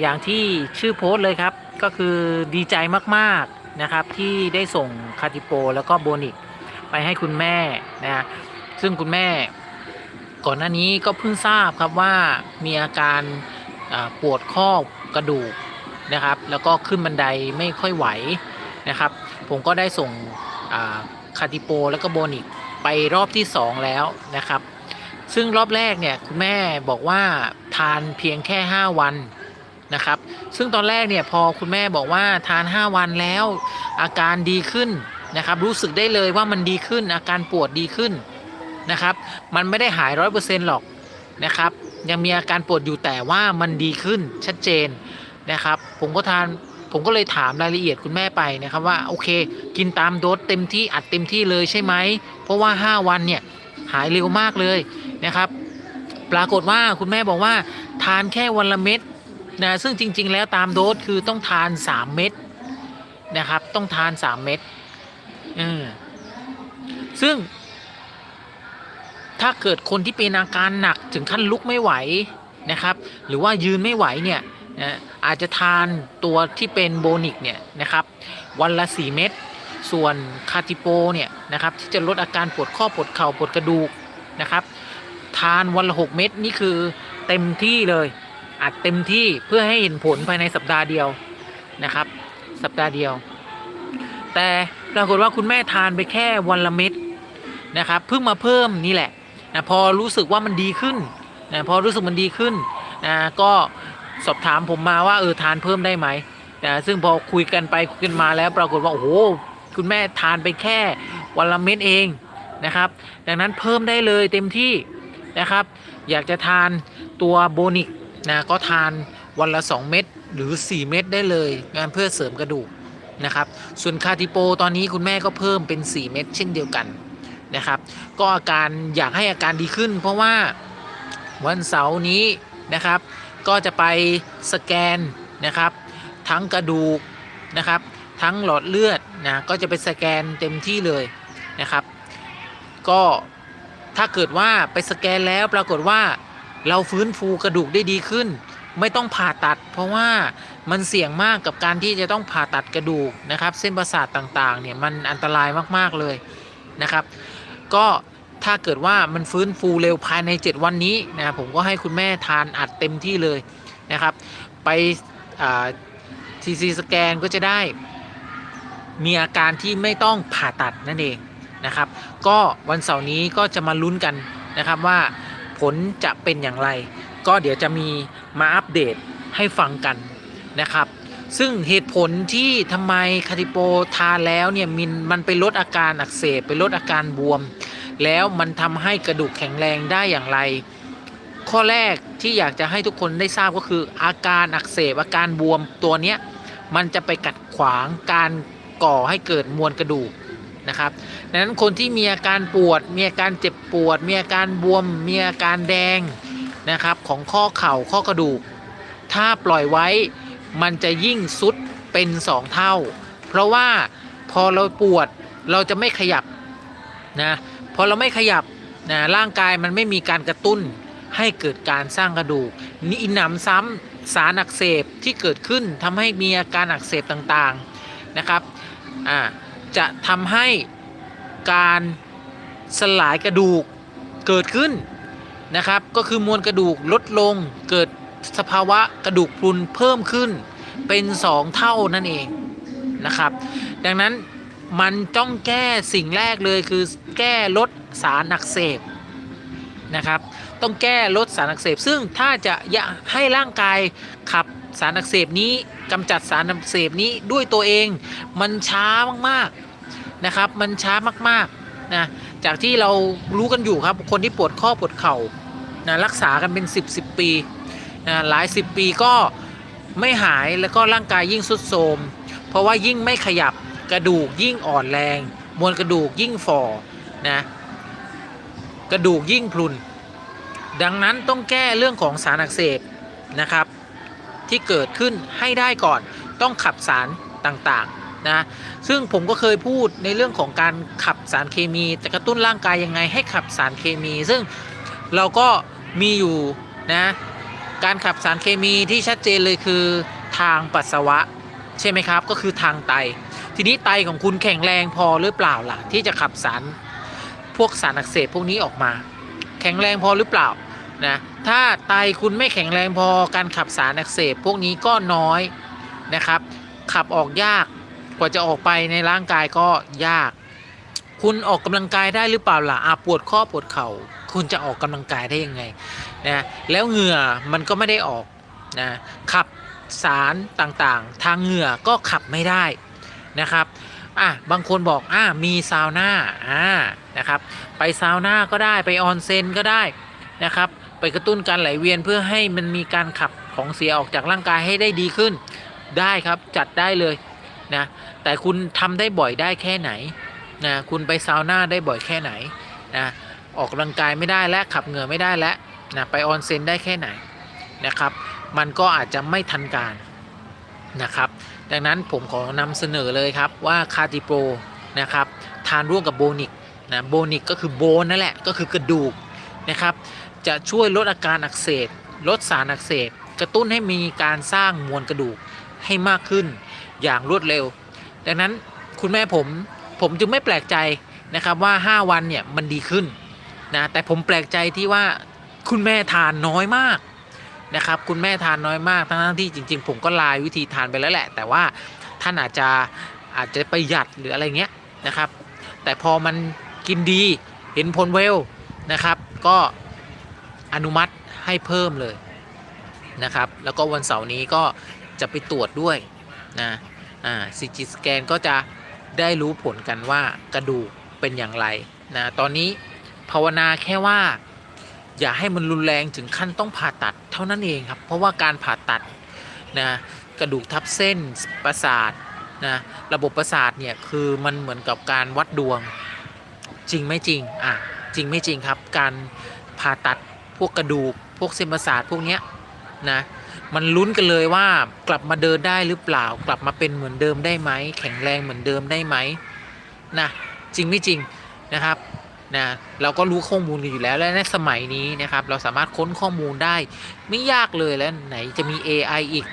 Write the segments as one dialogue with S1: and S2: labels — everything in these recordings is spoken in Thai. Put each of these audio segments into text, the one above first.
S1: อย่างที่ชื่อโพสต์เลยครับ ก็คือดีใจมากๆนะครับที่ได้ส่งคาติโปแล้วก็โบนิกไปให้คุณแม่นะซึ่งคุณแม่ก่อนหน้านี้ก็เพิ่งทราบครับว่ามีอาการปวดข้อกระดูกนะครับ แล้วก็ขึ้นบันไดไม่ค่อยไหวนะครับ ผมก็ได้ส่งคาติโปแล้วก็โบนิกไปรอบที่ 2 แล้วนะครับ ซึ่งรอบแรกเนี่ยคุณแม่บอกว่าทานเพียงแค่ 5 วัน นะครับ ซึ่งตอนแรกเนี่ยพอคุณแม่บอกว่าทาน 5 วันแล้วอาการดีขึ้นนะครับ รู้สึกได้เลยว่ามันดีขึ้น อาการปวดดีขึ้นนะครับ มันไม่ได้หายร้อยเปอร์เซ็นต์หรอกนะครับ ยังมีอาการปวดอยู่แต่ว่ามันดีขึ้นชัดเจนนะครับ ผมก็ทานผมก็เลยถามรายละเอียดคุณแม่ไปนะครับว่าโอเค กินตามโดสเต็มที่อัดเต็มที่เลยใช่ไหมเพราะว่า 5 วันเนี่ยหายเร็วมากเลยนะครับ ปรากฏว่าคุณแม่บอกว่าทานแค่วันละเม็ด นะซึ่งจริง ๆ แล้วตามโดสคือต้องทาน 3 เม็ดนะครับ ต้องทาน 3 เม็ดอืมซึ่ง ถ้าเกิดคนที่เป็นอาการหนักถึงขั้นลุกไม่ไหวนะครับ หรือว่ายืนไม่ไหวเนี่ยนะอาจจะทานตัวที่เป็นโบนิกเนี่ยนะครับ วันละ 4 เม็ดส่วนคาติโปเนี่ยนะครับที่จะลดอาการปวดข้อปวดเข่าปวดกระดูกนะครับ ทานวันละ 6 เม็ดนี่คือเต็มที่เลย อัดเต็มที่เพื่อให้เห็นผลภายในสัปดาห์เดียวนะครับ สัปดาห์เดียว แต่ปรากฏว่าคุณแม่ทานไปแค่วันละเม็ดนะครับเพิ่งมาเพิ่มนี่แหละนะพอรู้สึกว่ามันดีขึ้นนะพอรู้สึกมันดีขึ้นนะก็สอบถามผมมาว่าเออทานเพิ่มได้ไหมนะซึ่งพอคุยกันไปคุยกันมาแล้วปรากฏว่าโอ้โหคุณแม่ทานไปแค่วันละเม็ดเองนะครับ ดังนั้นเพิ่มได้เลยเต็มที่นะครับ อยากจะทานตัวโบนิก นะก็ทานวันละ 2 เม็ดหรือ 4 เม็ดได้เลยงานเพื่อเสริมกระดูกนะครับ ส่วนคาติโปตอนนี้คุณแม่ก็เพิ่มเป็น 4 เม็ดเช่นเดียวกันนะครับ ก็อาการอยากให้อาการดีขึ้น เพราะว่าวันเสาร์นี้นะครับ ก็จะไปสแกนนะครับ ทั้งกระดูกนะครับ ทั้งหลอดเลือดนะก็จะไปสแกนเต็มที่เลยนะครับ ก็ถ้าเกิดว่าไปสแกนแล้วปรากฏว่า เราฟื้นฟูกระดูกได้ดีขึ้น ไม่ต้องผ่าตัด เพราะว่ามันเสี่ยงมากกับการที่จะต้องผ่าตัดกระดูกนะครับ เส้นประสาทต่างๆเนี่ยมันอันตรายมากๆเลยนะครับ ก็ถ้าเกิดว่ามันฟื้นฟูเร็วภายใน 7 วันนี้นะผมก็ให้คุณแม่ทานอัดเต็มที่เลยนะครับ ไปทีซีสแกนก็จะได้มีอาการที่ไม่ต้องผ่าตัดนั่นเองนะครับ ก็วันเสาร์นี้ก็จะมาลุ้นกันนะครับว่า ผลจะเป็นอย่างไร ก็เดี๋ยวจะมีมาอัปเดตให้ฟังกันนะครับ ซึ่งเหตุผลที่ทำไมคาติโปทานแล้วเนี่ยมันมันไปลดอาการอักเสบไปลดอาการบวม แล้วมันทำให้กระดูกแข็งแรงได้อย่างไร ข้อแรกที่อยากจะให้ทุกคนได้ทราบก็คือ อาการอักเสบอาการบวมตัวเนี้ยมันจะไปกัดขวางการก่อให้เกิดมวลกระดูก นะครับดังนั้นคนที่มีอาการปวด มีอาการเจ็บปวด มีอาการบวม มีอาการแดงนะครับของข้อเข่าข้อกระดูก ถ้าปล่อยไว้มันจะยิ่งสุดเป็น2เท่า เพราะว่าพอเราปวดเราจะไม่ขยับนะพอเราไม่ขยับนะร่างกายมันไม่มีการกระตุ้นให้เกิดการสร้างกระดูกนี่นหนำซ้ำสารอักเสบที่เกิดขึ้นทำให้มีอาการอักเสบต่างๆนะครับอ่า จะทำให้การสลายกระดูกเกิดขึ้นนะครับ ก็คือมวลกระดูกลดลงเกิดสภาวะกระดูกพรุนเพิ่มขึ้นเป็น 2 เท่านั่นเองนะครับ ดังนั้นมันต้องแก้สิ่งแรกเลยคือแก้ลดสารอักเสบนะครับ ต้องแก้ลดสารอักเสบ ซึ่งถ้าจะให้ร่างกายขับสารอักเสบนี้กำจัดสารอักเสบนี้ด้วยตัวเองมันช้ามากๆนะครับ มันช้ามากๆนะจากที่เรารู้กันอยู่ครับคนที่ปวดข้อปวดเข่านะรักษากันเป็น 10 10ปีนะหลาย 10 ปีก็ไม่หายแล้วก็ร่างกายยิ่งสุดโทมเพราะว่ายิ่งไม่ขยับกระดูกยิ่งอ่อนแรง มวลกระดูกยิ่งฝ่อนะกระดูกยิ่งพรุน ดังนั้นต้องแก้เรื่องของสารอักเสบนะครับ ที่เกิดขึ้นให้ได้ก่อนต้องขับสารต่างๆนะซึ่งผมก็เคยพูดในเรื่องของการขับสารเคมีจะกระตุ้นร่างกายยังไงให้ขับสารเคมี ซึ่งเราก็มีอยู่นะการขับสารเคมีที่ชัดเจนเลยคือทางปัสสาวะใช่ไหมครับ ก็คือทางไต ทีนี้ไตของคุณแข็งแรงพอหรือเปล่าล่ะที่จะขับสารพวกสารอักเสบพวกนี้ออกมา แข็งแรงพอหรือเปล่า นะถ้าไตคุณไม่แข็งแรงพอการขับสารอักเสบพวกนี้ก็น้อยนะครับ ขับออกยากกว่าจะออกไปในร่างกายก็ยาก คุณออกกำลังกายได้หรือเปล่าล่ะอาปวดข้อปวดเขา่าคุณจะออกกำลังกายได้ยังไงนะแล้วเหงื่อมันก็ไม่ได้ออกนะขับสารต่างๆ ทางเหงื่อก็ขับไม่ได้นะครับอะบางคนบอกอะมีซาวน่าอ่านะครับ ไปซาวน่าก็ได้ไปออนเซนก็ได้นะครับ ไปกระตุ้นการไหลเวียนเพื่อให้มันมีการขับของเสียออกจากร่างกายให้ได้ดีขึ้น ได้ครับจัดได้เลยนะแต่คุณทำได้บ่อยได้แค่ไหนนะคุณไปซาวน่าได้บ่อยแค่ไหนนะออกกำลังกายไม่ได้และขับเหงื่อไม่ได้และนะไปออนเซ็นได้แค่ไหนนะครับ มันก็อาจจะไม่ทันการนะครับดังนั้นผมขอนำเสนอเลยครับว่าคาติโปรนะครับทานร่วมกับโบนิกนะโบนิกก็คือโบนนั่นแหละก็คือกระดูกนะครับ จะช่วยลดอาการอักเสบลดสารอักเสบกระตุ้นให้มีการสร้างมวลกระดูกให้มากขึ้นอย่างรวดเร็ว ดังนั้นคุณแม่ผมผมจึงไม่แปลกใจนะครับว่า 5 วันเนี่ยมันดีขึ้นนะแต่ผมแปลกใจที่ว่าคุณแม่ทานน้อยมากนะครับคุณแม่ทานน้อยมากทั้งที่จริง ๆ ผมก็ลายวิธีทานไปแล้วแหละ แต่ว่าท่านอาจจะอาจจะประหยัดหรืออะไรเงี้ยนะครับ แต่พอมันกินดีเห็นผลเร็วนะครับ ก็ อนุมัติให้เพิ่มเลยนะครับ แล้วก็วันเสาร์นี้ก็จะไปตรวจด้วยนะอ่าซีจีสแกนก็จะได้รู้ผลกันว่ากระดูกเป็นอย่างไรนะตอนนี้ภาวนาแค่ว่า อย่าให้มันรุนแรงถึงขั้นต้องผ่าตัดเท่านั้นเองครับ เพราะว่าการผ่าตัดนะกระดูกทับเส้นประสาทนะระบบประสาทเนี่ยคือมันเหมือนกับการวัดดวงจริงไม่จริงอะจริงไม่จริงครับการผ่าตัด พวกกระดูก พวกเส้นประสาทพวกเนี้ยนะมันลุ้นกันเลยว่ากลับมาเดินได้หรือเปล่า กลับมาเป็นเหมือนเดิมได้ไหมแข็งแรงเหมือนเดิมได้ไหมนะจริงไม่จริงนะครับนะเราก็รู้ข้อมูลกันอยู่แล้วและในสมัยนี้นะครับ เราสามารถค้นข้อมูลได้ ไม่ยากเลยแล้วไหนจะมี AI อีก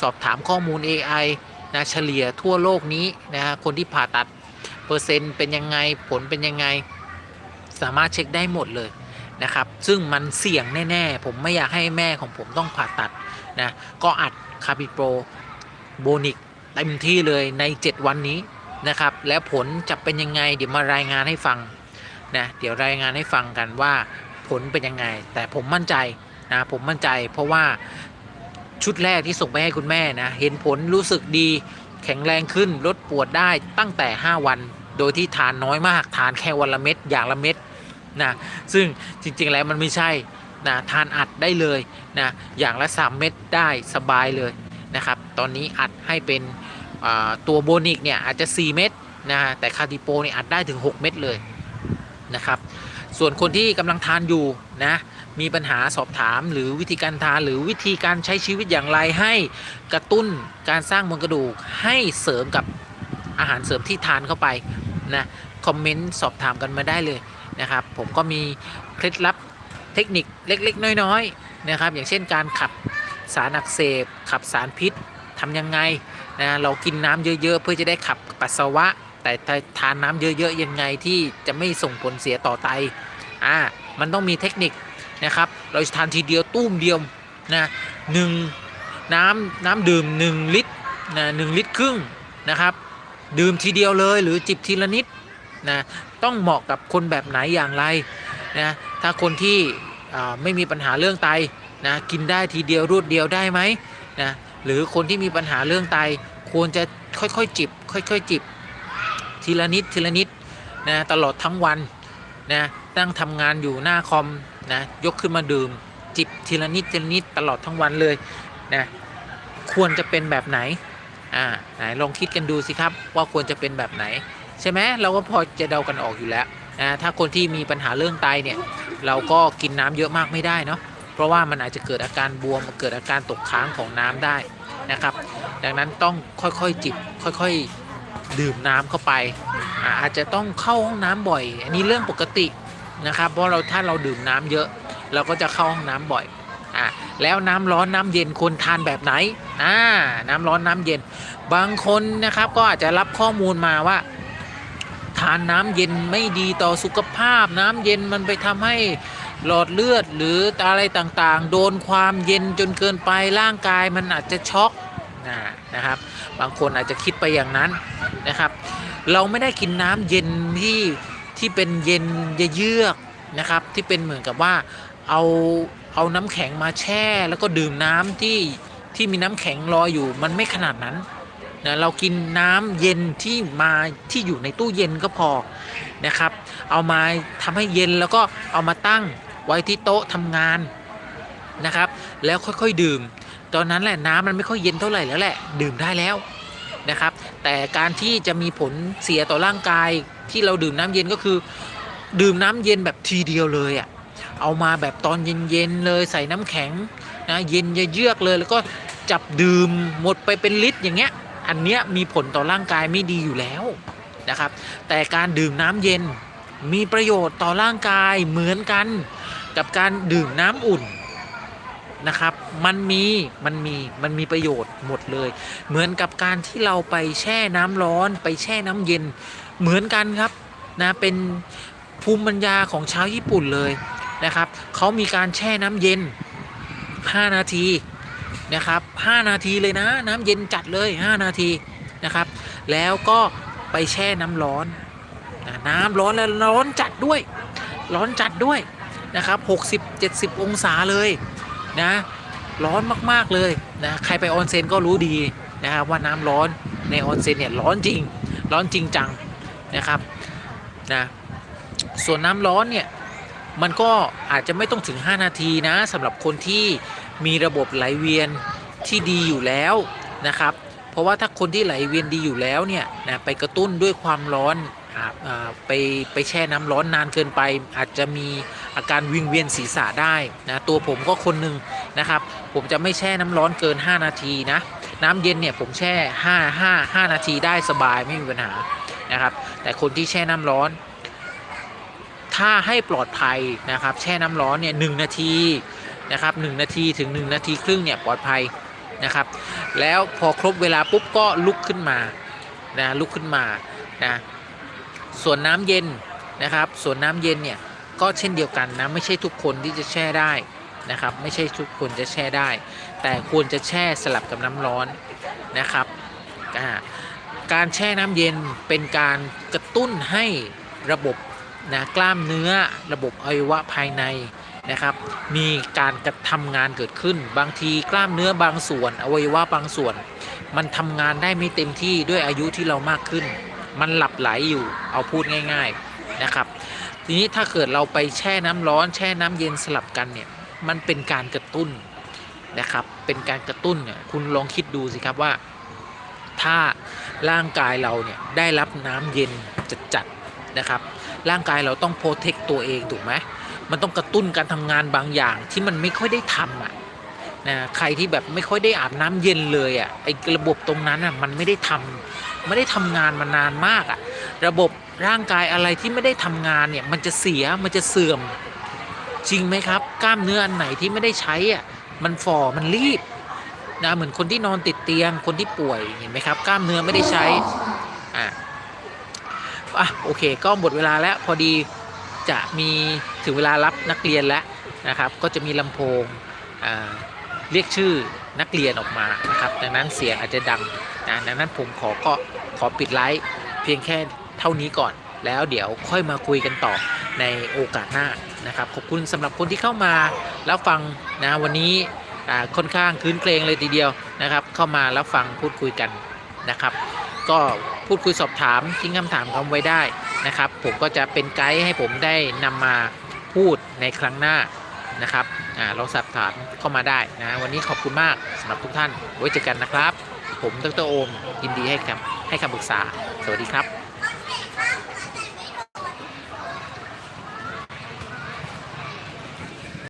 S1: สอบถามข้อมูล AI นะเฉลี่ยทั่วโลกนี้นะฮะคนที่ผ่าตัดเปอร์เซ็นต์เป็นยังไงผลเป็นยังไง สามารถเช็คได้หมดเลย นะครับ ซึ่งมันเสี่ยงแน่ ๆ ผมไม่อยากให้แม่ของผมต้องผ่าตัดนะก็อัดคาปิโปรโบนิกเต็มที่เลยใน 7 วันนี้นะครับ แล้วผลจะเป็นยังไง เดี๋ยวมารายงานให้ฟังนะเดี๋ยวรายงานให้ฟังกันว่าผลเป็นยังไง แต่ผมมั่นใจนะผมมั่นใจ เพราะว่าชุดแรกที่ส่งไปให้คุณแม่นะเห็นผลรู้สึกดีแข็งแรงขึ้นลดปวดได้ตั้งแต่ 5 วัน โดยที่ทานน้อยมากทานแค่วันละเม็ดอย่างละเม็ด นะซึ่งจริงๆแล้วมันไม่ใช่นะทานอัดได้เลยนะอย่างละ 3 เม็ดได้สบายเลยนะครับตอนนี้อัดให้เป็นตัวโบนิกเนี่ยอาจจะ 4 เม็ดนะแต่คาติโปเนี่ยอัดได้ถึง 6 เม็ดเลยนะครับส่วนคนที่กำลังทานอยู่นะมีปัญหาสอบถามหรือวิธีการทานหรือวิธีการใช้ชีวิตอย่างไรให้กระตุ้นการสร้างมวลกระดูกให้เสริมกับอาหารเสริมที่ทานเข้าไปนะคอมเมนต์สอบถามกันมาได้เลย นะครับ ผมก็มีเคล็ดลับเทคนิคเล็กๆ น้อยๆนะครับ อย่างเช่นการขับสารอักเสบ ขับสารพิษทำยังไงนะเรากินน้ำเยอะ ๆ เพื่อจะได้ขับปัสสาวะ แต่ทานน้ำเยอะๆยังไงที่จะไม่ส่งผลเสียต่อไตอ่ามันต้องมีเทคนิคนะครับ เราจะทานทีเดียวตุ้มเดียวนะหนึ่งน้ำน้ำดื่ม 1 ลิตรนะหนึ่งลิตรครึ่งนะครับ ดื่มทีเดียวเลยหรือจิบทีละนิดนะ ต้องเหมาะกับคนแบบไหนอย่างไรนะถ้าคนที่ไม่มีปัญหาเรื่องไตนะกินได้ทีเดียวรวดเดียวได้ไหมนะหรือคนที่มีปัญหาเรื่องไตควรจะค่อยๆจิบ ค่อยๆจิบ ทีละนิดทีละนิดนะตลอดทั้งวันนะตั้งทำงานอยู่หน้าคอมนะยกขึ้นมาดื่ม จิบทีละนิดทีละนิดตลอดทั้งวันเลยนะควรจะเป็นแบบไหนอ่าไหนลองคิดกันดูสิครับว่าควรจะเป็นแบบไหน ใช่ไหมเราก็พอจะเดากันออกอยู่แล้วนะถ้าคนที่มีปัญหาเรื่องไตเนี่ยเราก็กินน้ำเยอะมากไม่ได้เนาะเพราะว่ามันอาจจะเกิดอาการบวมเกิดอาการตกค้างของน้ำได้นะครับ ดังนั้นต้องค่อยๆจิบค่อยๆดื่มน้ำเข้าไป อาจจะต้องเข้าห้องน้ำบ่อย อันนี้เรื่องปกตินะครับ เพราะเราถ้าเราดื่มน้ำเยอะ เราก็จะเข้าห้องน้ำบ่อยอะแล้วน้ำร้อนน้ำเย็นควรทานแบบไหนอ่าน้ำร้อนน้ำเย็น บางคนนะครับก็อาจจะรับข้อมูลมาว่า ทานน้ำเย็นไม่ดีต่อสุขภาพ น้ำเย็นมันไปทำให้หลอดเลือดหรืออะไรต่างๆ โดนความเย็นจนเกินไปร่างกายมันอาจจะช็อกนะนะครับ บางคนอาจจะคิดไปอย่างนั้นนะครับ เราไม่ได้กินน้ำเย็นที่ที่เป็นเย็นเยือกนะครับ ที่เป็นเหมือนกับว่าเอาเอาน้ำแข็งมาแช่ แล้วก็ดื่มน้ำที่ที่มีน้ำแข็งรออยู่มันไม่ขนาดนั้น นะเรากินน้ำเย็นที่มาที่อยู่ในตู้เย็นก็พอนะครับ เอามาทำให้เย็นแล้วก็เอามาตั้งไว้ที่โต๊ะทำงานนะครับ แล้วค่อยๆดื่ม ตอนนั้นแหละน้ำมันไม่ค่อยเย็นเท่าไหร่แล้วแหละดื่มได้แล้วนะครับ แต่การที่จะมีผลเสียต่อร่างกายที่เราดื่มน้ำเย็นก็คือ ดื่มน้ำเย็นแบบทีเดียวเลยอะ่ะเอามาแบบตอนเย็นๆเลยใส่น้ำแข็งนะเย็นเยือกเลยแล้วก็จับดื่มหมดไปเป็นลิตรอย่างเงี้ย อันเนี้ยมีผลต่อร่างกายไม่ดีอยู่แล้วนะครับ แต่การดื่มน้ำเย็นมีประโยชน์ต่อร่างกายเหมือนกันกับการดื่มน้ำอุ่นนะครับ มันมีมันมีมันมีประโยชน์หมดเลย เหมือนกับการที่เราไปแช่น้ำร้อน ไปแช่น้ำเย็นเหมือนกันครับนะเป็นภูมิปัญญาของชาวญี่ปุ่นเลยนะครับเขามีการแช่น้ำเย็น 5 นาที นะครับ 5 นาทีเลยนะ น้ำเย็นจัดเลย 5 นาทีนะครับ แล้วก็ไปแช่น้ำร้อนนะน้ำร้อนแล้วร้อนจัดด้วย ร้อนจัดด้วยนะครับ 60-70 องศาเลยนะร้อนมากๆเลยนะใครไปออนเซ็นก็รู้ดีนะครับว่าน้ำร้อนในออนเซ็นเนี่ยร้อนจริง ร้อนจริงจังนะครับนะส่วนน้ำร้อนเนี่ย มันก็อาจจะไม่ต้องถึง 5 นาทีนะสำหรับคนที่มีระบบไหลเวียนที่ดีอยู่แล้วนะครับ เพราะว่าถ้าคนที่ไหลเวียนดีอยู่แล้วเนี่ยนะไปกระตุ้นด้วยความร้อนอ่าไปไปแช่น้ำร้อนนานเกินไป อาจจะมีอาการวิงเวียนศีรษะได้นะตัวผมก็คนหนึ่งนะครับ ผมจะไม่แช่น้ำร้อนเกิน 5 นาทีนะน้ำเย็นเนี่ยผมแช่ 5 5 5 นาทีได้สบายไม่มีปัญหานะครับ แต่คนที่แช่น้ำร้อน ถ้าให้ปลอดภัยนะครับ แช่น้ำร้อนเนี่ยหนาทีนะครับหนาทีถึง 1 นาทีครึ่งเนี่ยปลอดภัยนะครับ แล้วพอครบเวลาปุ๊บก็ลุกขึ้นมานะลุกขึ้นมานะส่วนน้ำเย็นนะครับ ส่วนน้ำเย็นเนี่ยก็เช่นเดียวกันนะไม่ใช่ทุกคนที่จะแช่ได้นะครับ ไม่ใช่ทุกคนจะแช่ได้ แต่ควรจะแช่สลับกับน้ำร้อนนะครับการแช่น้ำเย็นเป็นการกระตุ้นให้ระบบ นะกล้ามเนื้อระบบอวัยวะภายในนะครับ มีการกระทำงานเกิดขึ้น บางทีกล้ามเนื้อบางส่วน อวัยวะบางส่วน มันทำงานได้ไม่เต็มที่ด้วยอายุที่เรามากขึ้น มันหลับไหลอยู่เอาพูดง่าย ๆนะครับ ทีนี้ถ้าเกิดเราไปแช่น้ำร้อน แช่น้ำเย็นสลับกันเนี่ยมันเป็นการกระตุ้นนะครับ เป็นการกระตุ้นเนี่ยคุณลองคิดดูสิครับว่า ถ้าร่างกายเราเนี่ยได้รับน้ำเย็นจัดๆนะครับ ร่างกายเราต้องโปรเทคตัวเองถูกไหมมันต้องกระตุ้นการทำงานบางอย่างที่มันไม่ค่อยได้ทำอะนะใครที่แบบไม่ค่อยได้อาบน้ำเย็นเลยอะไอ้ระบบตรงนั้นอะมันไม่ได้ทำไม่ได้ทำงานมานานมากอะระบบร่างกายอะไรที่ไม่ได้ทำงานเนี่ยมันจะเสียมันจะเสื่อม จริงไหมครับ กล้ามเนื้ออันไหนที่ไม่ได้ใช้อะมันฝ่อมันรีบนะเหมือนคนที่นอนติดเตียงคนที่ป่วยเห็นไหมครับ กล้ามเนื้อไม่ได้ใช้อะ อะโอเค ก็หมดเวลาแล้วพอดีจะมีถึงเวลารับนักเรียนแล้วนะครับ ก็จะมีลำโพงเรียกชื่อนักเรียนออกมานะครับดังนั้นเสียงอาจจะดังนะดังนั้นผมขอก็ขอปิดไลฟ์เพียงแค่เท่านี้ก่อน แล้วเดี๋ยวค่อยมาคุยกันต่อในโอกาสหน้านะครับ ขอบคุณสำหรับคนที่เข้ามาแล้วฟังนะวันนี้ค่อนข้างคืนเครงเลยทีเดียวนะครับ เข้ามาแล้วฟังพูดคุยกันนะครับ ก็พูดคุยสอบถามทิ้งคำถามคำไว้ได้นะครับ ผมก็จะเป็นไกด์ให้ผมได้นำมาพูดในครั้งหน้านะครับอ่าเราสอบถามเข้ามาได้นะ วันนี้ขอบคุณมากสำหรับทุกท่าน ไว้เจอกันนะครับ ผมดรโอมยินดีให้คำให้คำปรึกษา สวัสดีครับ